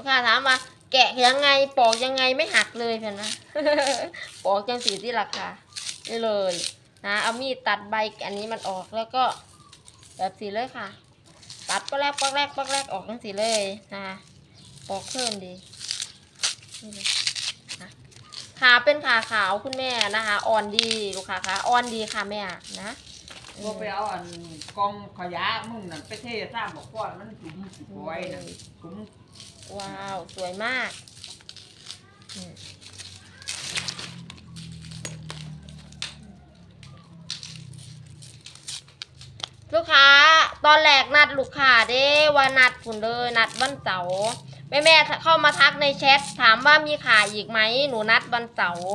ลูกค้าถามว่า แกะยังไงปอกยังไงไม่หักเลยเพื่อนนะปอกจังสีที่ราคานี่เลยนะเอามีดตัดใบอันนี้มันออกแล้วก็แบบสีเลยค่ะ ตัดปอกแรกปอกแรกปอกแรกออกจังสีเลยนะปอกเพิ่มดีขาเป็นขาขาวคุณแม่นะคะ อ่อนดีลูกค้าคะอ่อนดีค่ะแม่นะบ่ไปเอาอันกองขยะมึงนั่นไปเทสร้างบอกว่ามันถุมสิบไว้นั่นถุม ว้าว สวยมาก ลูกค้า ตอนแรกนัดลูกค้าเด้ว่านัดคุณเลย นัดวันเสาร์แม่แม่เข้ามาทักในแชทถามว่ามีขายอีกไหม หนูนัดวันเสาร์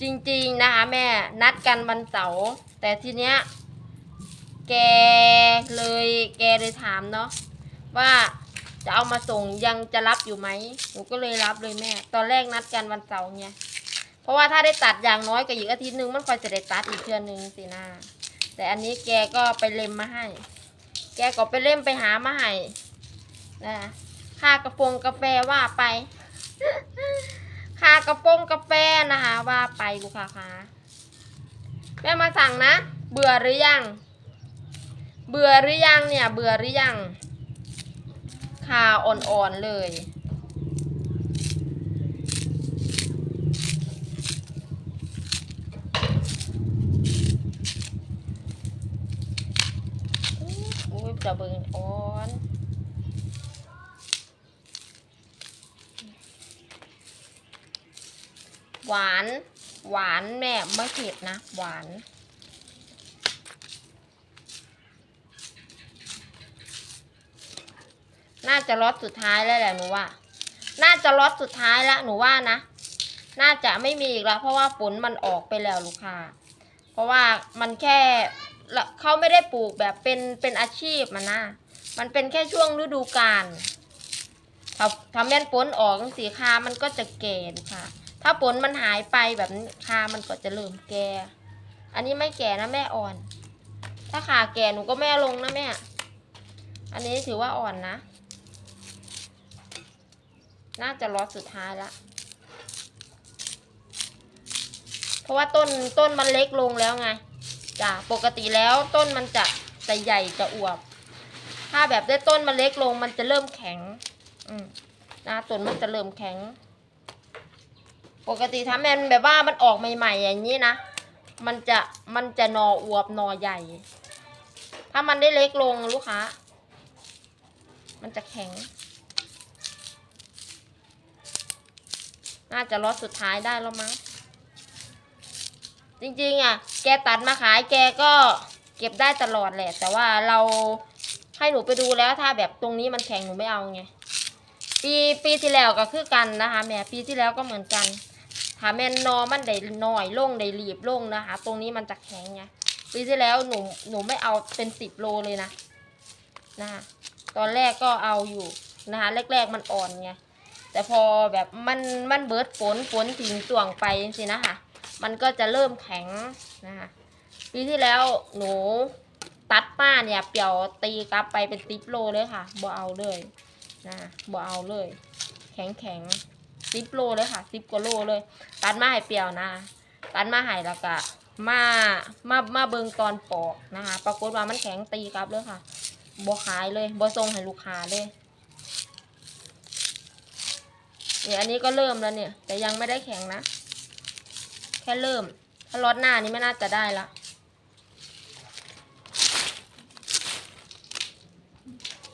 จริงๆนะคะแม่นัดกันวันเสาร์แต่ทีเนี้ยแกเลยแกเลยถามเนาะว่า จะเอามาส่งยังจะรับอยู่ไหมหนูก็เลยรับเลยแม่ ตอนแรกนัดกันวันเสาร์ไงเพราะว่าถ้าได้ตัดอย่างน้อยก็อีกอาทิตย์นึงมันค่อยจะได้ตัดอีกเทือนหนึงสินะแต่อันนี้แกก็ไปเล็มมาให้ แกก็ไปเล่มไปหามาให้นะค่ากระโปรงกาแฟว่าไปค่ากระโปรงกาแฟนะคะว่าไปลูกค้าคะแม่มาสั่งนะ เบื่อหรือยัง เบื่อหรือยังเนี่ย เบื่อหรือยังาอ่อนๆเลย อุ้ยจะเบิ่งอ่อนหวาน หวานแม่ไม่เผ็ดนะ หวาน น่าจะล็อตสุดท้ายแล้วแหละหนูว่า น่าจะล็อตสุดท้ายแล้วหนูว่านะ น่าจะไม่มีอีกแล้ว เพราะว่าฝนมันออกไปแล้วลูกค้า เพราะว่ามันแค่เขาไม่ได้ปลูกแบบเป็นเป็นอาชีพมันนะ มันเป็นแค่ช่วงฤดูกาลถ้าถ้าแม่นฝนออกสีคามันก็จะแก่ลูกค่ะถ้าฝนมันหายไปแบบนี้คามันก็จะเริ่มแก่ อันนี้ไม่แก่นะแม่อ่อน ถ้าขาแก่หนูก็แม่ลงนะแม่ อันนี้ถือว่าอ่อนนะ น่าจะล็อตสุดท้ายละ เพราะว่าต้นต้นมันเล็กลงแล้วไงจ้ะปกติแล้วต้นมันจะจะใหญ่จะอวบ ถ้าแบบได้ต้นมันเล็กลงมันจะเริ่มแข็ง อืมนะต้นมันจะเริ่มแข็ง ปกติถ้าแมนแบบว่ามันออกใหม่ๆ อย่างนี้นะ มันจะมันจะหนออวบหนอใหญ่ ถ้ามันได้เล็กลงลูกค้า มันจะแข็ง น่าจะล็อตสุดท้ายได้แล้วมั้ง จริงๆอะ แกตัดมาขายแกก็เก็บได้ตลอดแหละ แต่ว่าเราให้หนูไปดูแล้วถ้าแบบตรงนี้มันแข็งหนูไม่เอาไง ปีปีที่แล้วก็คือกันนะคะ แม่ปีที่แล้วก็เหมือนกันถ้าแม่นนอมันได้น้อยลงได้รีบลงนะคะ ตรงนี้มันจะแข็งไงปีที่แล้วหนูหนูไม่เอาเป็นสิบโลเลยนะนะคะตอนแรกก็เอาอยู่นะคะแรก ๆมันอ่อนไง แต่พอแบบมันมันเบิดฝนฝนถึงส่วงไปสินะคะมันก็จะเริ่มแข็งนะคะปีที่แล้วหนูตัดป้าเนี่ยเปี่ยวตีกลับไปเป็นติปโลเลยค่ะบ่เอาเลยนะบ่เอาเลย แข็งแข็งสิบโลเลยค่ะสิบกว่าโลเลย ตัดมาให้เปี่ยวนะ ตัดมาให้แล้วก็มามามาเบิงตอนปอกนะคะปรากฏว่ามันแข็งตีกลับเลยค่ะบ่ขายเลยบ่ส่งให้ลูกค้าเลย เนี่ยอันนี้ก็เริ่มแล้วเนี่ย แต่ยังไม่ได้แข็งนะ แค่เริ่ม ถ้าล็อตหน้านี้ไม่น่าจะได้ละ